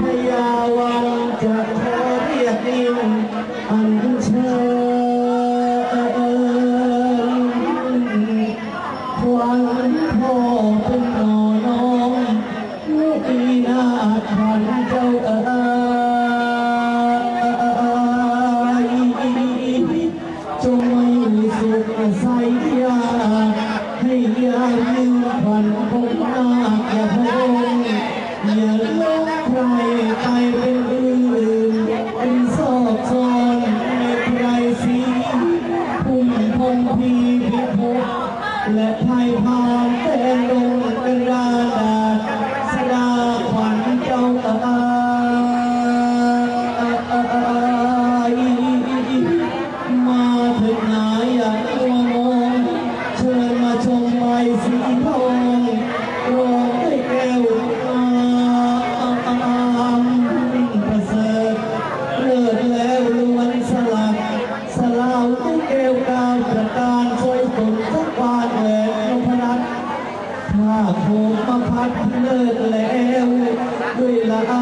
พยาวันจะขอเรียกอันเชิญควันพ่อเป็นนอน้องลูกอีนาขวันเจ้าเอ๋ยจงไม่สุขส่ยาให้ยาลืมขวันคงมากอย่าพงอย่าลืม Thank you. ilaha